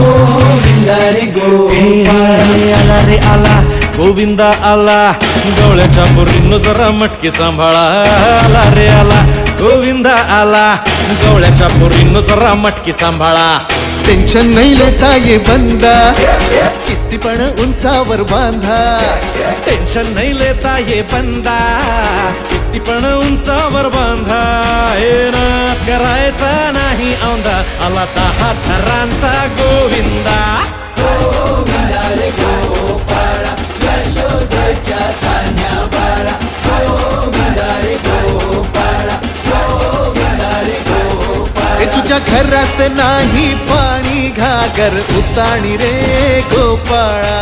गोविंदा रे आला रे आला. गोविंदा आला. डोळ्याच्या बोरीनं जरा मटकी सांभाळा. आला रे आला. गोविंदा आला. गवळ्याच्या बोरीनं जरा मटकी सांभाळा. टेन्शन नाही लेता ये बंदा. किती पण उंचावर बांधा. टेन्शन नाही लेता ये बंदा. किती पण उंचावर बांधा. हे औंदा आला दहा थरांचा गोविंदा. ए तुझ्या घरात नाही पाणी घागर उताणी रे गोपाळा.